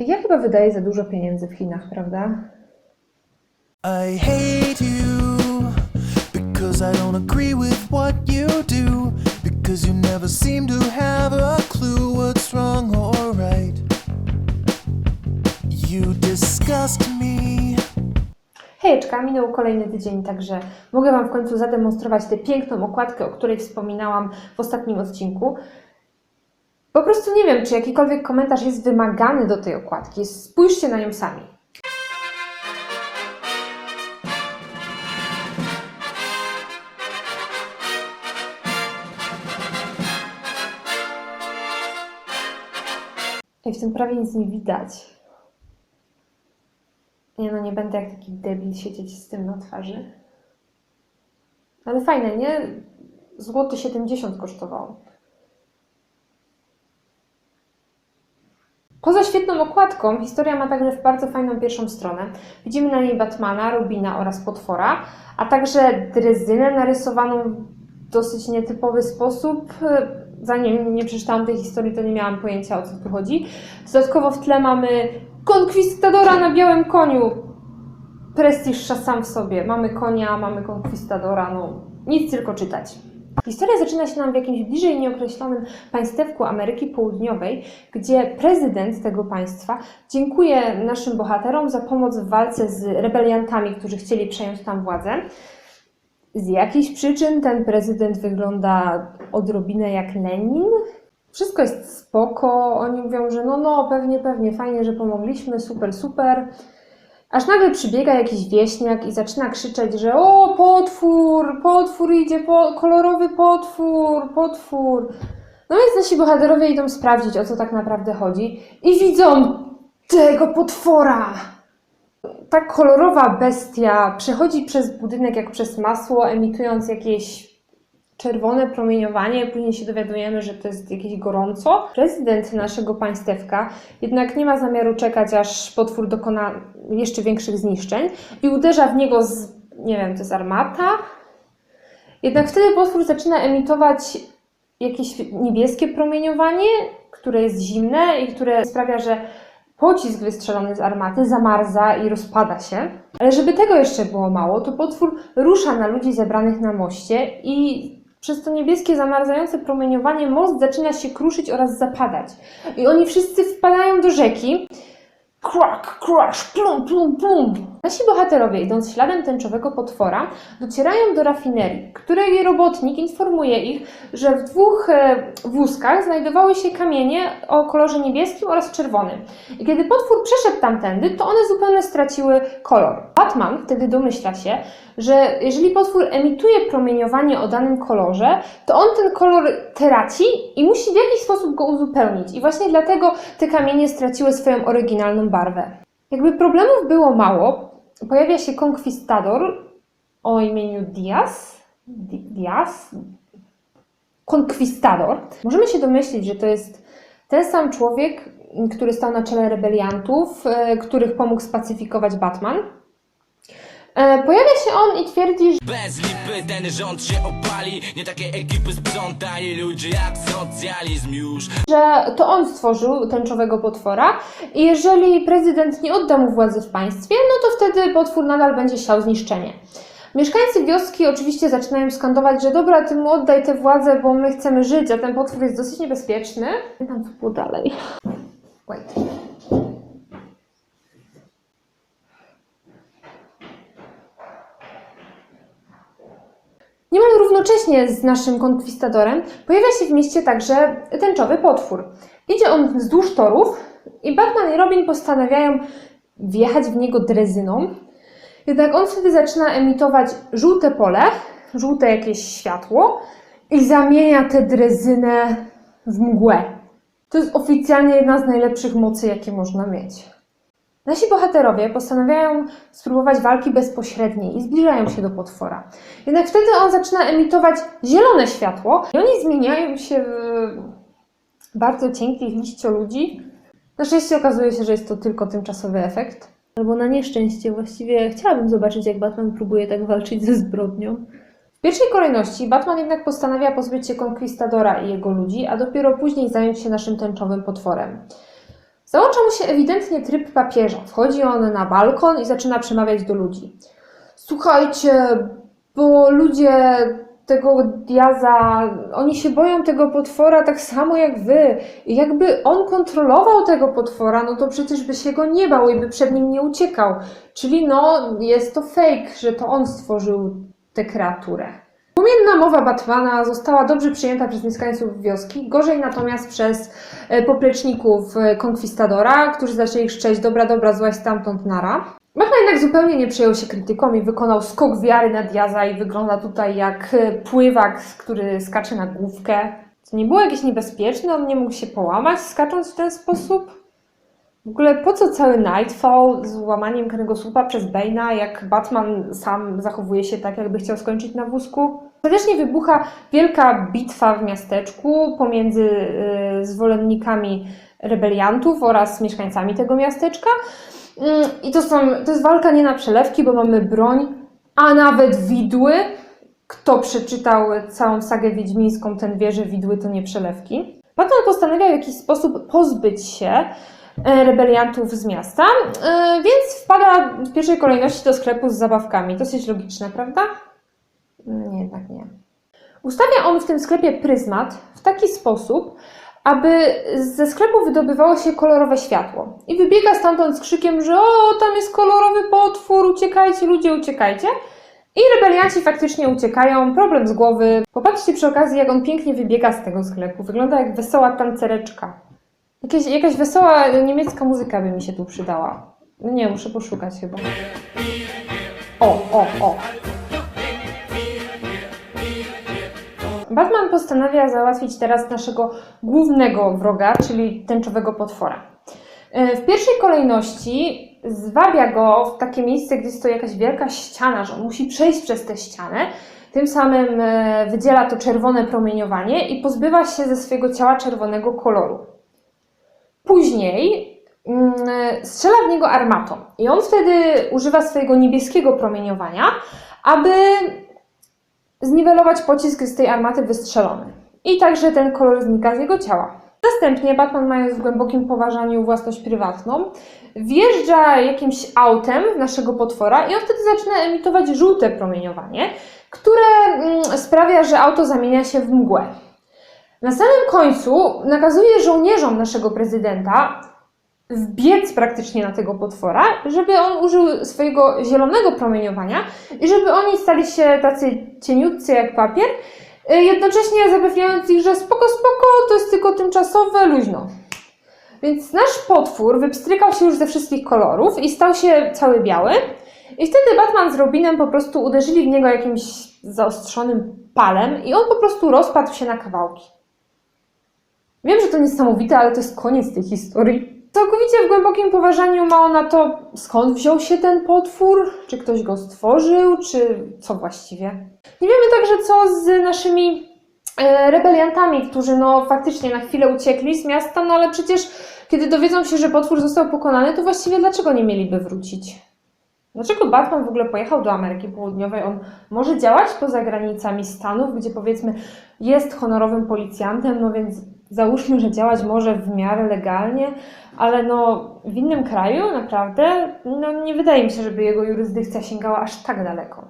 Ja chyba wydaję za dużo pieniędzy w Chinach, prawda? I hate you because I don't agree with what you do. Because you never seem to have a clue what's wrong or right. You disgust me. Hejeczka, minął kolejny tydzień, także mogę Wam w końcu zademonstrować tę piękną okładkę, o której wspominałam w ostatnim odcinku. Po prostu nie wiem, czy jakikolwiek komentarz jest wymagany do tej okładki. Spójrzcie na nią sami. I w tym prawie nic nie widać. Nie no, nie będę jak taki debil siedzieć z tym na twarzy. Ale fajne, nie? Złoty 70 kosztowało. Poza świetną okładką, historia ma także bardzo fajną pierwszą stronę. Widzimy na niej Batmana, Robina oraz Potwora, a także drezynę narysowaną w dosyć nietypowy sposób. Zanim nie przeczytałam tej historii, to nie miałam pojęcia o co tu chodzi. Dodatkowo w tle mamy konkwistadora na białym koniu. Prestiż sam w sobie. Mamy konia, mamy konkwistadora, no nic tylko czytać. Historia zaczyna się nam w jakimś bliżej nieokreślonym państewku Ameryki Południowej, gdzie prezydent tego państwa dziękuje naszym bohaterom za pomoc w walce z rebeliantami, którzy chcieli przejąć tam władzę. Z jakichś przyczyn ten prezydent wygląda odrobinę jak Lenin. Wszystko jest spoko, oni mówią, że no, no, pewnie, pewnie, fajnie, że pomogliśmy, super, super. Aż nagle przybiega jakiś wieśniak i zaczyna krzyczeć, że o, potwór, potwór idzie, po, kolorowy potwór, potwór. No więc nasi bohaterowie idą sprawdzić, o co tak naprawdę chodzi i widzą tego potwora. Ta kolorowa bestia przechodzi przez budynek jak przez masło, emitując jakieś czerwone promieniowanie, później się dowiadujemy, że to jest jakieś gorąco. Prezydent naszego państewka jednak nie ma zamiaru czekać, aż potwór dokona jeszcze większych zniszczeń i uderza w niego z, nie wiem, to jest armata. Jednak wtedy potwór zaczyna emitować jakieś niebieskie promieniowanie, które jest zimne i które sprawia, że pocisk wystrzelony z armaty zamarza i rozpada się. Ale żeby tego jeszcze było mało, to potwór rusza na ludzi zebranych na moście i przez to niebieskie zamarzające promieniowanie most zaczyna się kruszyć oraz zapadać. I oni wszyscy wpadają do rzeki. Krak, crash, plum, plum, plum. Nasi bohaterowie, idąc śladem tęczowego potwora, docierają do rafinerii, której robotnik informuje ich, że w dwóch e, wózkach znajdowały się kamienie o kolorze niebieskim oraz czerwonym. I kiedy potwór przeszedł tamtędy, to one zupełnie straciły kolor. Batman wtedy domyśla się, że jeżeli potwór emituje promieniowanie o danym kolorze, to on ten kolor traci i musi w jakiś sposób go uzupełnić. I właśnie dlatego te kamienie straciły swoją oryginalną barwę. Jakby problemów było mało, pojawia się konkwistador o imieniu Diaz. Di- Diaz? Konkwistador. Możemy się domyślić, że to jest ten sam człowiek, który stał na czele rebeliantów, e, których pomógł spacyfikować Batman. E, Pojawia się on i twierdzi, że Bez lipy ten rząd się opali Nie takie ekipy sprzątali ludzie jak socjalizm już że to on stworzył tęczowego potwora i jeżeli prezydent nie odda mu władzy w państwie, no to wtedy potwór nadal będzie siał zniszczenie. Mieszkańcy wioski oczywiście zaczynają skandować, że dobra, ty mu oddaj tę władzę, bo my chcemy żyć, a ten potwór jest dosyć niebezpieczny. Tam co było dalej. Wait. Niemal równocześnie z naszym konkwistadorem pojawia się w mieście także tęczowy potwór. Idzie on wzdłuż torów i Batman i Robin postanawiają wjechać w niego drezyną. Jednak on wtedy zaczyna emitować żółte pole, żółte jakieś światło i zamienia tę drezynę w mgłę. To jest oficjalnie jedna z najlepszych mocy, jakie można mieć. Nasi bohaterowie postanawiają spróbować walki bezpośredniej i zbliżają się do potwora. Jednak wtedy on zaczyna emitować zielone światło i oni zmieniają się w bardzo cienkich liścioludzi. Na szczęście okazuje się, że jest to tylko tymczasowy efekt. Albo na nieszczęście właściwie chciałabym zobaczyć, jak Batman próbuje tak walczyć ze zbrodnią. W pierwszej kolejności Batman jednak postanawia pozbyć się konkwistadora i jego ludzi, a dopiero później zająć się naszym tęczowym potworem. Załącza mu się ewidentnie tryb papieża. Wchodzi on na balkon i zaczyna przemawiać do ludzi. Słuchajcie, bo ludzie tego Diaza, oni się boją tego potwora tak samo jak wy. I jakby on kontrolował tego potwora, no to przecież by się go nie bał i by przed nim nie uciekał. Czyli no, jest to fake, że to on stworzył tę kreaturę. Płomienna mowa Batmana została dobrze przyjęta przez mieszkańców wioski, gorzej natomiast przez e, popleczników e, konkwistadora, którzy zaczęli krzyczeć dobra, dobra, złaś stamtąd nara. Batman jednak zupełnie nie przejął się krytyką i wykonał skok wiary na Diaza i wygląda tutaj jak e, pływak, który skacze na główkę. To nie było jakieś niebezpieczne, on nie mógł się połamać skacząc w ten sposób? W ogóle po co cały Nightfall z łamaniem kręgosłupa przez Bane'a, jak Batman sam zachowuje się tak, jakby chciał skończyć na wózku? Ostatecznie wybucha wielka bitwa w miasteczku pomiędzy y, zwolennikami rebeliantów oraz mieszkańcami tego miasteczka. Mm, I to, są, to jest walka nie na przelewki, bo mamy broń, a nawet widły. Kto przeczytał całą sagę wiedźmińską, ten wie, że widły to nie przelewki. Batman postanawia w jakiś sposób pozbyć się rebeliantów z miasta, e, więc wpada w pierwszej kolejności do sklepu z zabawkami. Dosyć logiczne, prawda? Nie, jednak nie. Ustawia on w tym sklepie pryzmat w taki sposób, aby ze sklepu wydobywało się kolorowe światło. I wybiega stamtąd z krzykiem, że o, tam jest kolorowy potwór, uciekajcie ludzie, uciekajcie. I rebelianci faktycznie uciekają, problem z głowy. Popatrzcie przy okazji, jak on pięknie wybiega z tego sklepu. Wygląda jak wesoła tancereczka. Jakieś, jakaś wesoła niemiecka muzyka by mi się tu przydała. No nie, muszę poszukać chyba. O, o, o. Batman postanawia załatwić teraz naszego głównego wroga, czyli tęczowego potwora. E, W pierwszej kolejności zwabia go w takie miejsce, gdzie stoi jakaś wielka ściana, że on musi przejść przez tę ścianę. Tym samym e, wydziela to czerwone promieniowanie i pozbywa się ze swojego ciała czerwonego koloru. Później mm, strzela w niego armatą i on wtedy używa swojego niebieskiego promieniowania, aby zniwelować pocisk z tej armaty wystrzelony. I także ten kolor znika z jego ciała. Następnie Batman, mając w głębokim poważaniu własność prywatną, wjeżdża jakimś autem w naszego potwora i on wtedy zaczyna emitować żółte promieniowanie, które mm, sprawia, że auto zamienia się w mgłę. Na samym końcu nakazuje żołnierzom naszego prezydenta wbiec praktycznie na tego potwora, żeby on użył swojego zielonego promieniowania i żeby oni stali się tacy cieniutcy jak papier, y, jednocześnie zapewniając ich, że spoko, spoko, to jest tylko tymczasowe, luźno. Więc nasz potwór wypstrykał się już ze wszystkich kolorów i stał się cały biały. I wtedy Batman z Robinem po prostu uderzyli w niego jakimś zaostrzonym palem i on po prostu rozpadł się na kawałki. Wiem, że to niesamowite, ale to jest koniec tej historii. Całkowicie w głębokim poważaniu ma ona to, skąd wziął się ten potwór, czy ktoś go stworzył, czy co właściwie. Nie wiemy także, co z naszymi e, rebeliantami, którzy no faktycznie na chwilę uciekli z miasta, no ale przecież kiedy dowiedzą się, że potwór został pokonany, to właściwie dlaczego nie mieliby wrócić? Dlaczego Batman w ogóle pojechał do Ameryki Południowej? On może działać poza granicami Stanów, gdzie powiedzmy jest honorowym policjantem, no więc załóżmy, że działać może w miarę legalnie, ale no w innym kraju naprawdę no, nie wydaje mi się, żeby jego jurysdykcja sięgała aż tak daleko.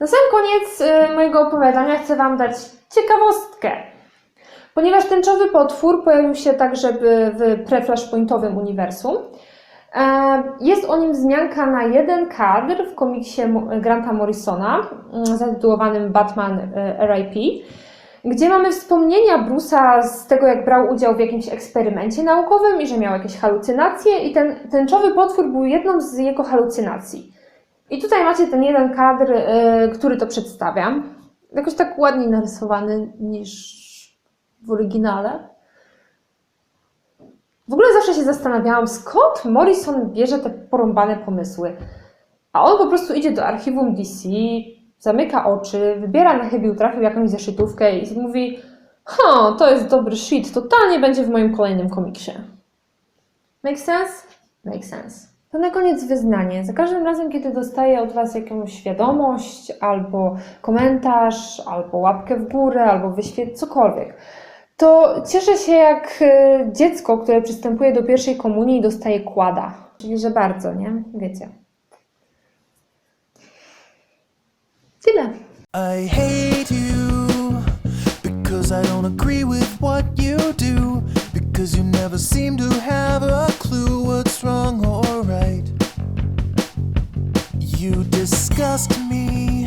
Na sam koniec y, mojego opowiadania chcę Wam dać ciekawostkę. Ponieważ tęczowy potwór pojawił się także w, pre-flashpointowym uniwersum, e, jest o nim wzmianka na jeden kadr w komiksie Granta Morrisona mm, zatytułowanym Batman e, RIP, gdzie mamy wspomnienia Bruce'a z tego, jak brał udział w jakimś eksperymencie naukowym i że miał jakieś halucynacje i ten tęczowy potwór był jedną z jego halucynacji. I tutaj macie ten jeden kadr, e, który to przedstawia. Jakoś tak ładniej narysowany niż w oryginale. W ogóle zawsze się zastanawiałam, skąd Morrison bierze te porąbane pomysły. A on po prostu idzie do archiwum DC, zamyka oczy, wybiera na chybił trafił jakąś zeszytówkę i mówi ha, to jest dobry shit, totalnie będzie w moim kolejnym komiksie. Make sense? Make sense. To na koniec wyznanie. Za każdym razem, kiedy dostaję od Was jakąś wiadomość, albo komentarz, albo łapkę w górę, albo wyświet, cokolwiek, to cieszę się jak y, dziecko, które przystępuje do pierwszej komunii i dostaje kłada. Czyli, że bardzo, nie? Wiecie. Tyle. I hate you because I don't agree with what you do because you never seem to have a clue what's wrong or right. You disgust me.